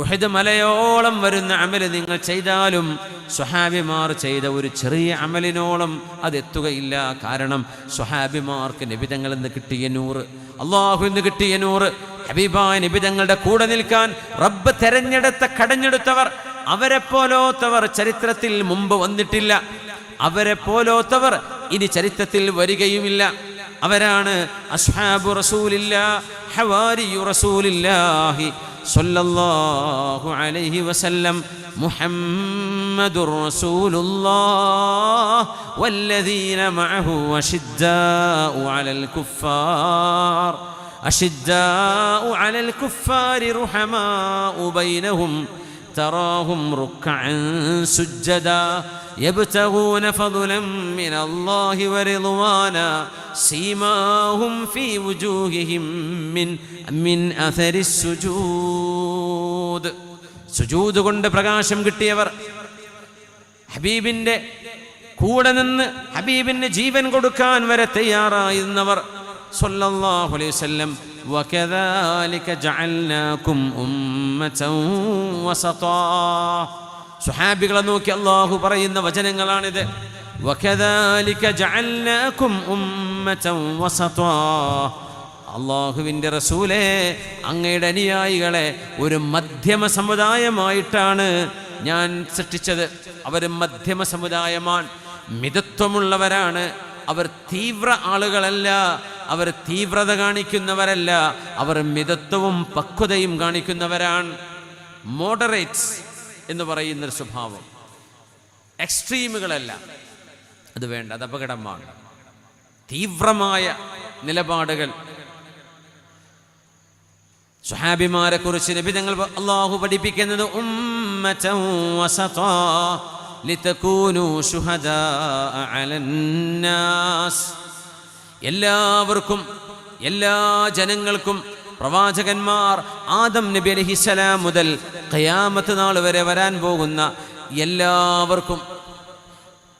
ഉഹദ് മലയോളം വരുന്ന അമൽ നിങ്ങൾ ചെയ്താലും സ്വഹാബിമാർ ചെയ്ത ഒരു ചെറിയ അമലിനോളം അതെത്തുകയില്ല. കാരണം സ്വഹാബിമാർക്ക് നിബിതങ്ങളിൽ നിന്ന് കിട്ടിയ നൂറ് അള്ളാഹു നിന്ന് കിട്ടിയ നൂറ്. ഹബീബായ നിബിതങ്ങളുടെ കൂടെ നിൽക്കാൻ റബ്ബ് തെരഞ്ഞെടുത്ത കടഞ്ഞെടുത്തവർ അവരെ പോലോത്തവർ ചരിത്രത്തിൽ മുമ്പ് വന്നിട്ടില്ല. അവരെ പോലോത്തവർ ഇനി ചരിത്രത്തിൽ വരികയുമില്ല. അവരാണ് അസ്ഹാബു റസൂലില്ല ഹവാരിയു റസൂലില്ലാഹി. صلى الله عليه وسلم محمد رسول الله والذين معه وشداء على الكفار أشداء على الكفار رحماء بينهم تراهم ركعا سجدا يبتغون فضلا من الله ورضوانا سيماهم في وجوههم من من اثر السجود സുജൂദ് കൊണ്ട് പ്രകാശം കിട്ടിയവർ ഹബീബിന്റെ കൂടെ നിന്ന് ഹബീബിന് ജീവൻ കൊടുക്കാൻ വരെ തയ്യാറായിരുന്നവർ സല്ലല്ലാഹു അലൈഹി വസല്ലം وكذلك جعلناكم أمة وسطا സുഹാബികളെ നോക്കി അള്ളാഹു പറയുന്ന വചനങ്ങളാണിത്. അള്ളാഹുവിന്റെ റസൂലെ അങ്ങയുടെ അനുയായികളെ ഒരു മധ്യമ സമുദായമായിട്ടാണ് ഞാൻ സൃഷ്ടിച്ചത്. അവർ മധ്യമ സമുദായമാണ് മിതത്വമുള്ളവരാണ്. അവർ തീവ്ര ആളുകളല്ല അവർ തീവ്രത കാണിക്കുന്നവരല്ല. അവർ മിതത്വവും പക്വതയും കാണിക്കുന്നവരാണ്. മോഡറേറ്റ്സ് എന്ന് പറയുന്നൊരു സ്വഭാവം. എക്സ്ട്രീമുകളല്ല അത് വേണ്ട അത് അപകടമാണ്. തീവ്രമായ നിലപാടുകൾ. സുഹാബിമാരെ കുറിച്ച് നബി ഞങ്ങൾ അള്ളാഹു പഠിപ്പിക്കുന്നത് എല്ലാവർക്കും എല്ലാ ജനങ്ങൾക്കും പ്രവാചകന്മാർ ആദം നബി അലഹിസലാം മുതൽ കയാമത്ത് നാൾ വരെ വരാൻ പോകുന്ന എല്ലാവർക്കും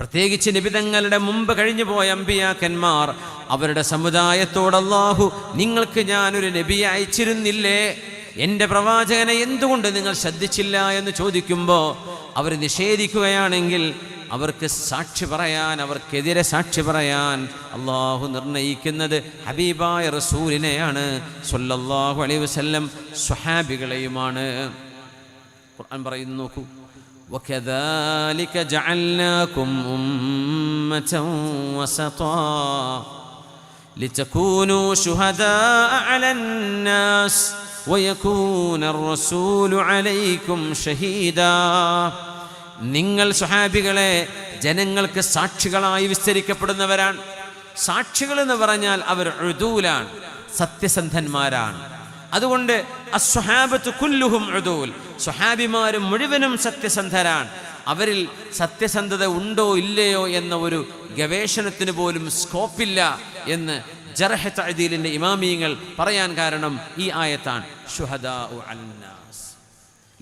പ്രത്യേകിച്ച് നിബിതങ്ങളുടെ മുമ്പ് കഴിഞ്ഞു പോയ അമ്പിയാക്കന്മാർ അവരുടെ സമുദായത്തോട് അല്ലാഹു നിങ്ങൾക്ക് ഞാനൊരു നബി അയച്ചിരുന്നില്ലേ? എന്റെ പ്രവാചകനെ എന്തുകൊണ്ട് നിങ്ങൾ ശ്രദ്ധിച്ചില്ല എന്ന് ചോദിക്കുമ്പോൾ അവർ നിഷേധിക്കുകയാണെങ്കിൽ അവർക്ക് സാക്ഷി പറയാൻ അവർക്കെതിരെ സാക്ഷി പറയാൻ അള്ളാഹു നിർണയിക്കുന്നത് ഹബീബായ റസൂലിനെയാണ് സല്ലല്ലാഹു അലൈഹി വസല്ലം സ്വഹാബികളെയുമാണ് ഖുർആൻ പറയുന്നു നോക്കൂ وكذلك جعلناكم أمة وسطا لتكونوا شهداء على الناس ويكون الرسول عليكم شهيدا നിങ്ങൾ സ്വഹാബികളെ ജനങ്ങൾക്ക് സാക്ഷികളായി വിസ്തരിക്കപ്പെടുന്നവരാണ്. സാക്ഷികൾ എന്ന് പറഞ്ഞാൽ അവർ ഉദൂലാണ് സത്യസന്ധന്മാരാണ്. അതുകൊണ്ട് അസ്വഹാബത്ത് കുല്ലുഹും ഉദൂൽ. സ്വഹാബിമാരും മുഴുവനും സത്യസന്ധരാണ്. അവരിൽ സത്യസന്ധത ഉണ്ടോ ഇല്ലയോ എന്ന ഒരു ഗവേഷണത്തിന് പോലും സ്കോപ്പില്ല എന്ന് ജർഹ തഅദീലിന്റെ ഇമാമിയങ്ങൾ പറയാൻ കാരണം ഈ ആയത്താണ്. ഷുഹദാ അലന്നാസ്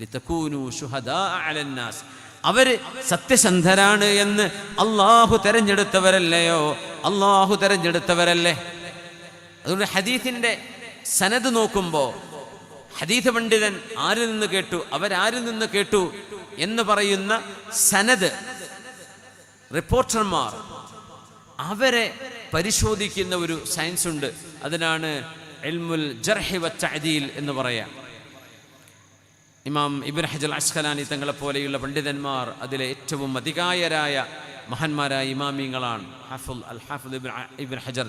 ലിതകൂനു ഷുഹദാ അലന്നാസ് അവർ സത്യസന്ധരാണ് എന്ന് അള്ളാഹു തെരഞ്ഞെടുത്തവരല്ലയോ? അള്ളാഹു തെരഞ്ഞെടുത്തവരല്ലേ? അതുകൊണ്ട് ഹദീഫിന്റെ സനത് നോക്കുമ്പോൾ ഹദീഥ പണ്ഡിതൻ ആരിൽ നിന്ന് കേട്ടു അവരാരിൽ നിന്ന് കേട്ടു എന്ന് പറയുന്ന സനത് റിപ്പോർട്ടർമാർ അവരെ പരിശോധിക്കുന്ന ഒരു സയൻസ് ഉണ്ട് അതിനാണ് എൽമുൽ ജർഹി വത്തഅദീൽ എന്ന് പറയാം. ഇമാം ഇബിൻ ഹജൽ അസ്ഖലാനി തങ്ങളെ പോലെയുള്ള പണ്ഡിതന്മാർ അതിലെ ഏറ്റവും അധികായരായ മഹാന്മാരായ ഇമാമിങ്ങളാണ്. ഹാഫുൽ അൽ ഹാഫുൽ ഇബിൻ ഇബിൻ ഹജർ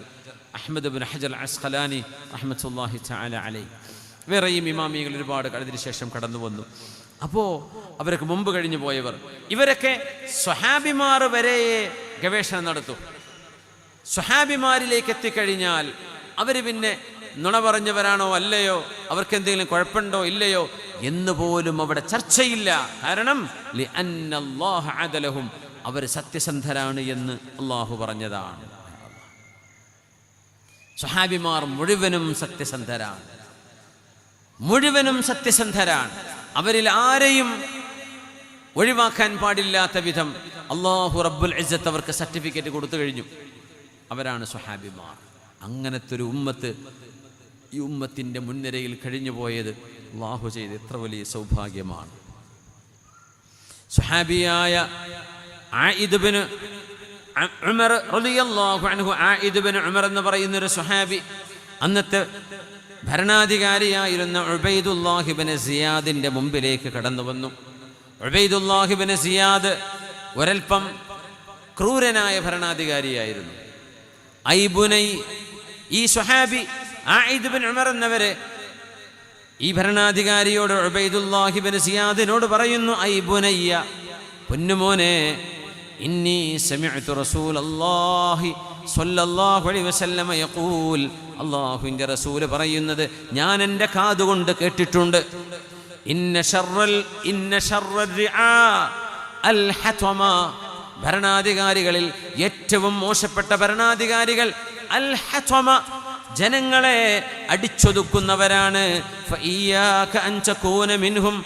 അഹമ്മദ് ഇബിൻ ഹജർ അസ്ഖലാനി റഹ്മത്തുല്ലാഹി തആല അലൈ വേറെയും ഇമാമിയങ്ങൾ ഒരുപാട് അതിന് ശേഷം കടന്നു വന്നു. അപ്പോൾ അവർക്ക് മുമ്പ് കഴിഞ്ഞു പോയവർ. ഇവരൊക്കെ സ്വഹാബിമാർ വരെ ഗവേഷണം നടത്തും. സ്വഹാബിമാരിലേക്ക് എത്തിക്കഴിഞ്ഞാൽ അവർ പിന്നെ നുണ പറഞ്ഞവരാണോ അല്ലയോ? അവർക്ക് എന്തെങ്കിലും കുഴപ്പമുണ്ടോ? ഇല്ലയോ? എന്ന് പോലും അവിടെ ചർച്ചയില്ല. കാരണം അവർ സത്യസന്ധരാണ് എന്ന് അള്ളാഹു പറഞ്ഞതാണ്. സ്വഹാബിമാർ മുഴുവനും സത്യസന്ധരാണ്. മുഴുവനും സത്യസന്ധരാണ്. അവരിൽ ആരെയും ഒഴിവാക്കാൻ പാടില്ലാത്ത വിധം അള്ളാഹു റബ്ബുൽ ഇസ്സത്ത് അവർക്ക് സർട്ടിഫിക്കറ്റ് കൊടുത്തു കഴിഞ്ഞു. അവരാണ് സ്വഹാബിമാർ. അങ്ങനത്തെ ഒരു ഉമ്മത്ത് ഈ ഉമ്മത്തിന്റെ മുൻനിരയിൽ കഴിഞ്ഞു പോയത് അള്ളാഹു ചെയ്ത് എത്ര വലിയ സൗഭാഗ്യമാണ്. സുഹാബിയായ ഉമർ റളിയല്ലാഹു അൻഹു ഉമർ എന്ന് പറയുന്ന ഒരു സുഹാബി അന്നത്തെ ഭരണാധികാരിയായിരുന്ന ഉബൈദുല്ലാഹിബിന് സിയാദിന്റെ മുമ്പിലേക്ക് കടന്നു വന്നു. ഉബൈദുല്ലാഹിബിന് സിയാദ് ഒരൽപ്പം ക്രൂരനായ ഭരണാധികാരിയായിരുന്നു. ഐബുനൈ ഈ സുഹാബി ആയിദ് ബിൻ ഉമർ എന്നവര് ഈ ഭരണാധികാരിയോട് ഉബൈദുല്ലാഹിബിൻ സിയാദിനോട് പറയുന്നു ഐ ബുനയ്യ പൊന്നുമോനെ ഇന്നി സ്വല്ലല്ലാഹു അലൈഹി യഖൂൽ. റസൂൽ പറയുന്നത് ഞാൻ എന്റെ കാതുകൊണ്ട് കേട്ടിട്ടുണ്ട്. ഇന്ന ഇന്ന അൽ ഭരണാധികാരികളിൽ ഏറ്റവും മോശപ്പെട്ട ഭരണാധികാരികൾ അൽ ജനങ്ങളെ അടിച്ചൊതുക്കുന്നവരാണ്. മിൻഹും.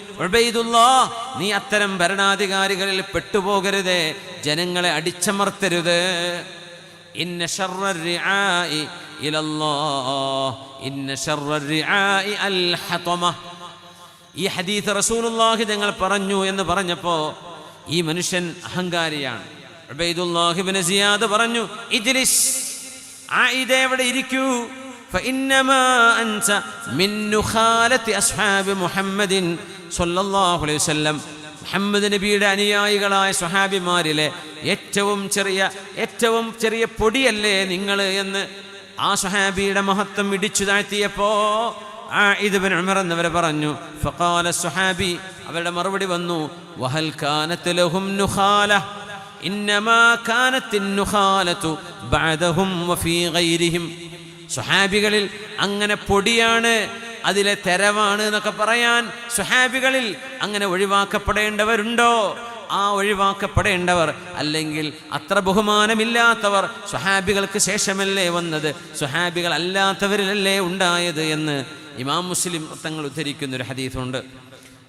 നീ അത്തരം ഭരണാധികാരികളിൽ പെട്ടുപോകരുത്. ജനങ്ങളെ അടിച്ചമർത്തരുത്. ഇന്ന ഇന്ന ഈ ഹദീത്ത് റസൂലുള്ളാഹി ഞങ്ങൾ പറഞ്ഞു എന്ന് പറഞ്ഞപ്പോൾ ഈ മനുഷ്യൻ അഹങ്കാരിയാണ്. സിയാദ് പറഞ്ഞു ഇജ്ലിസ്. ആയിദ എവിടെ ഇരിക്കൂ فإنما أنت من نخالة أصحاب محمد صلى الله عليه وسلم മുഹമ്മദ് നബിയുടെ അനുയായികളായ സ്വഹാബിമാരിലെ ഏറ്റവും ചെറിയ ഏറ്റവും ചെറിയ പൊടിയല്ലേ നിങ്ങൾ എന്ന് ആ സ്വഹാബിയുടെ മഹത്വം ഇടിച്ചു താഴ്ത്തിയപ്പോ ആ ഇത് ഉമർ എന്നവരെ പറഞ്ഞു ഫഖാല സ്വഹാബി അവരുടെ മറുപടി വന്നു വഹൽ കാനത്ത് ലഹും സ്വഹാബികളിൽ അങ്ങനെ പൊടിയാണ് അതിലെ തെരവാണ് എന്നൊക്കെ പറയാൻ സുഹാബികളിൽ അങ്ങനെ ഒഴിവാക്കപ്പെടേണ്ടവരുണ്ടോ? ആ ഒഴിവാക്കപ്പെടേണ്ടവർ അല്ലെങ്കിൽ അത്ര ബഹുമാനമില്ലാത്തവർ സുഹാബികൾക്ക് ശേഷമല്ലേ വന്നത്? സുഹാബികൾ അല്ലാത്തവരിലല്ലേ ഉണ്ടായത് എന്ന് ഇമാം മുസ്ലിം തങ്ങൾ ഉദ്ധരിക്കുന്നൊരു ഹദീസുണ്ട്.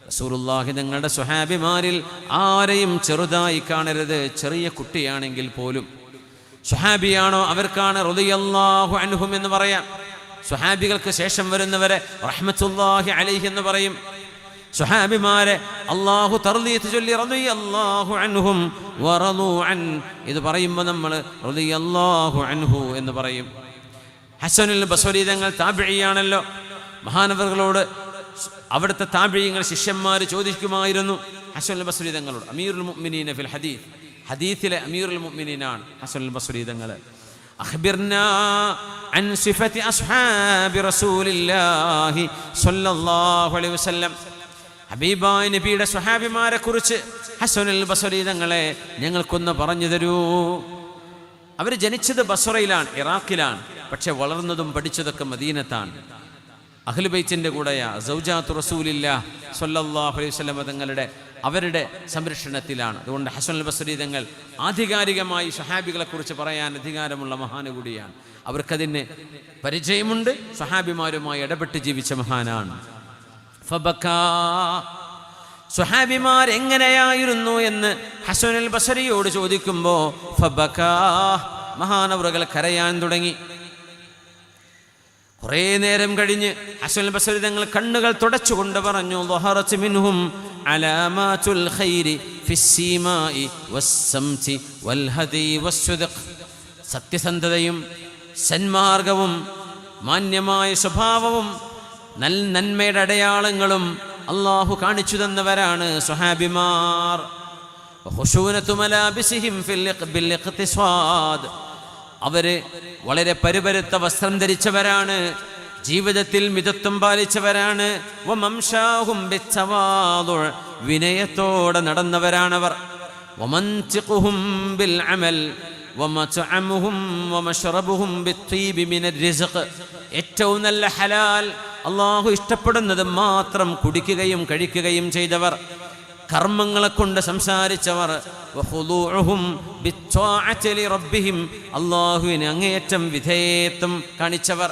റസൂലുള്ളാഹി നിങ്ങളുടെ സുഹാബിമാരിൽ ആരെയും ചെറുതായി കാണരുത്. ചെറിയ കുട്ടിയാണെങ്കിൽ പോലും. സുഹാബിയാണോ അവർക്കാണ് റളിയല്ലാഹു അൻഹും എന്ന് പറയാം. സുഹാബികൾക്ക് ശേഷം വരുന്നവരെ റഹ്മത്തുല്ലാഹി അലൈഹി എന്ന് പറയും. സുഹാബിമാരെ അള്ളാഹു തർദീത്ത് ചൊല്ലി റളിയല്ലാഹു അൻഹും വറദു അൻ. ഇത് പറയുമ്പോൾ നമ്മൾ റളിയല്ലാഹു അൻഹു എന്ന് പറയും. ഹസനുൽ ബസ്വരി തങ്ങൾ താബിഴിയാണല്ലോ മഹാനവറുകളോട് അവിടുത്തെ താപീയങ്ങൾ ശിഷ്യന്മാർ ചോദിക്കുമായിരുന്നു. ഹസൻ ബസ്രീ തങ്ങളോട് അമീറുൽ മുഅ്മിനീന ഫിൽ ഹദീസ്. ഹദീഥിലെ അമീറുൽ മുഅ്മിനീനാണ് ഹസൻ ബസ്രീ തങ്ങൾ അഖ്ബിർനാ അൻ സിഫതി അസ്ഹാബി റസൂലില്ലാഹി സ്വല്ലല്ലാഹു അലൈഹി വസല്ലം. ഹബീബായ നബിയുടെ സ്വഹാബിമാരെ കുറിച്ച് ഹസനുൽ ബസ്രീ തങ്ങളെ ഞങ്ങൾക്കൊന്ന് പറഞ്ഞു തരൂ. അവർ ജനിച്ചത് ബസറയിലാണ് ഇറാഖിലാണ്. പക്ഷെ വളർന്നതും പഠിച്ചതൊക്കെ മദീനത്താണ്. അഹ്ലുബൈത്തിന്റെ കൂടെയാ. സൗജാത്ത് റസൂലില്ല സൊല്ലാഹു അലൈഹി വസല്ലം തങ്ങളുടെ അവരുടെ സംരക്ഷണത്തിലാണ്. അതുകൊണ്ട് ഹസൻ ബസരി തങ്ങൾ ആധികാരികമായി സഹാബികളെക്കുറിച്ച് പറയാൻ അധികാരമുള്ള മഹാന് കൂടിയാണ് അവർക്കതിന് പരിചയമുണ്ട് സഹാബിമാരുമായി ഇടപെട്ട് ജീവിച്ച മഹാനാണ്. സുഹാബിമാർ എങ്ങനെയായിരുന്നു എന്ന് ഹസനുൽ ബസരിയോട് ചോദിക്കുമ്പോൾ മഹാനവറുകൾ കരയാൻ തുടങ്ങി. കുറേ നേരം കഴിഞ്ഞ് അശ്വൽ ബസരി തങ്ങൾ കണ്ണുകൾ തുടച്ചുകൊണ്ട് പറഞ്ഞു മിൻഹും അലാമാതുൽ ഖൈരി സത്യസന്ധതയും സന്മാർഗവും മാന്യമായ സ്വഭാവവും നൽ നന്മയുടെ അടയാളങ്ങളും അള്ളാഹു കാണിച്ചു തന്നവരാണ് സുഹാബിമാർ ഫിൽ അവർ വളരെ പരുപരുത്ത വസ്ത്രം ധരിച്ചവരാണ് ജീവിതത്തിൽ മിതത്വം പാലിച്ചവരാണ്. വിനയത്തോടെ നടന്നവരാണവർ. ഏറ്റവും നല്ല ഹലാൽ അള്ളാഹു ഇഷ്ടപ്പെടുന്നത് മാത്രം കുടിക്കുകയും കഴിക്കുകയും ചെയ്തവർ കർമ്മങ്ങളെ കൊണ്ട് സംസാരിച്ചവർ അല്ലാഹുവിന് അങ്ങേയറ്റം വിധേയത്വം കാണിച്ചവർ.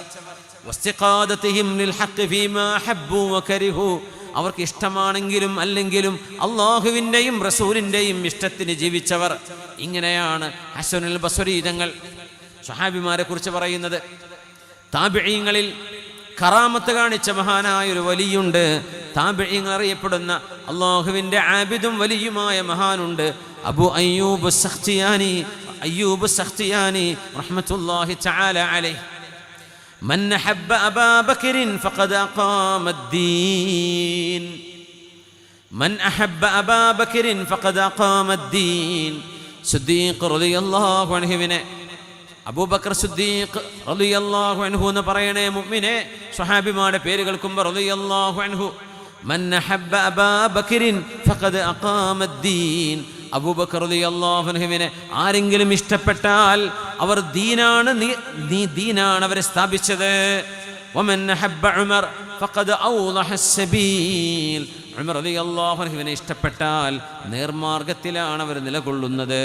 അവർക്ക് ഇഷ്ടമാണെങ്കിലും അല്ലെങ്കിലും അള്ളാഹുവിന്റെയും റസൂലിന്റെയും ഇഷ്ടത്തിന് ജീവിച്ചവർ. ഇങ്ങനെയാണ് ഹസനുൽ ബസുരീതങ്ങൾ സുഹാബിമാരെ കുറിച്ച് പറയുന്നത്. താബിഴീങ്ങളിൽ കറാമത്ത് കാണിച്ച മഹാനായ ഒരു വലിയുണ്ട്. താബിഴിങ്ങൾ അറിയപ്പെടുന്ന അള്ളാഹുവിന്റെ ആബിദും വലിയുമായ മഹാനുണ്ട്. അബു അയ്യൂബ് സഖ്തിയാനി അയ്യൂബ് സഖ്തിയാനി റഹ്മത്തുല്ലാഹി തആല അലൈഹി من أحب أبا بكر فقد أقام الدين من أحب أبا بكر فقد أقام الدين صديق رضي الله عنه من അബൂബക്കർ സുദ്ദീഖ് റളിയല്ലാഹു അൻഹു എന്ന് പറയണേ മുഅ്മിനെ സ്വഹാബിമാരുടെ പേര് കേൾക്കുമ്പോൾ റളിയല്ലാഹു അൻഹു മൻ അഹബ്ബ അബാ ബക്രിൻ ഫഖദ് അഖാമ الدين അബൂബക്കർ റളിയല്ലാഹു അൻഹുവിനെ ആരെങ്കിലും ഇഷ്ടപ്പെട്ടാൽ അവർ ദീനാണ് നീ- നീ ദീനാണ് അവരെ സ്ഥാപിച്ചത് ومن أحب عمر فقد أوضح السبيل ഉമർ റളിയല്ലാഹു അൻഹുവിനെ ഇഷ്ടപ്പെട്ടാൽ നേർമാർഗത്തിലാണ് അവർ നിലകൊള്ളുന്നത്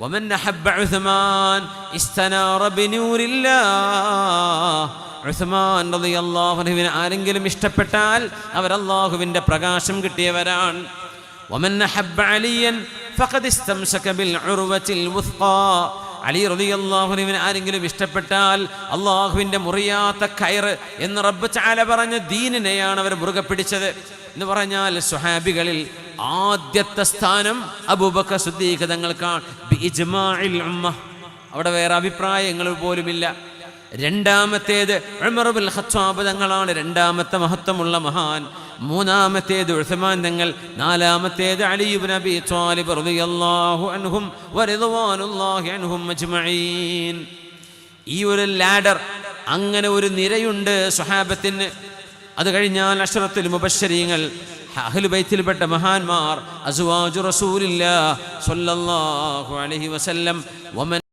ومن أحب عثمان استنار بنور الله ഉസ്മാൻ റളിയല്ലാഹു അൻഹുവിനെ ആരെങ്കിലും ഇഷ്ടപ്പെട്ടാൽ അവർ അള്ളാഹുവിൻ്റെ പ്രകാശം കിട്ടിയവരാണ് ومن أحب عليا فقد استمسك بالعروة الوثقى അലി റളിയല്ലാഹുവിനെ ആരെങ്കിലും ഇഷ്ടപ്പെട്ടാൽ അള്ളാഹുവിൻ്റെ മുറിയാത്ത കയറ് എന്ന് റബ്ബ് ചാല പറഞ്ഞ ദീനിനെയാണ് അവർ മുറുകെ പിടിച്ചത് എന്ന് പറഞ്ഞാൽ സുഹാബികളിൽ ആദ്യത്തെ സ്ഥാനം അബൂബക്കർ സുദ്ദീഖ് തങ്ങൾക്കാണ് ബി ഇജ്മാഇൽ ഉമ്മ അവിടെ വേറെ അഭിപ്രായങ്ങൾ പോലുമില്ല രണ്ടാമത്തേത് ഉമർ ബിൻ ഖത്താബ് തങ്ങളാണ് രണ്ടാമത്തെ മഹത്വമുള്ള മഹാൻ മൂന്നാമത്തേത് ഉസ്മാൻ തങ്ങൾ നാലാമത്തേത് അലി ഇബ്നു അബി ത്വാലിബ് റളിയല്ലാഹു അൻഹും വറിദ്വാനുല്ലാഹി അൻഹും അജ്മഈൻ. ഈ ഒരു ലാഡർ അങ്ങനെ ഒരു നിരയുണ്ട് സ്വഹാബത്തിന്. അത് കഴിഞ്ഞാൽ അഷ്റത്തുൽ മുബശ്ശരീങ്ങൾ അഹ്ലുബൈത്തിൽപ്പെട്ട മഹാന്മാർ അസുവാജു റസൂലില്ല സല്ലല്ലാഹു അലൈഹി വസല്ലം വമൻ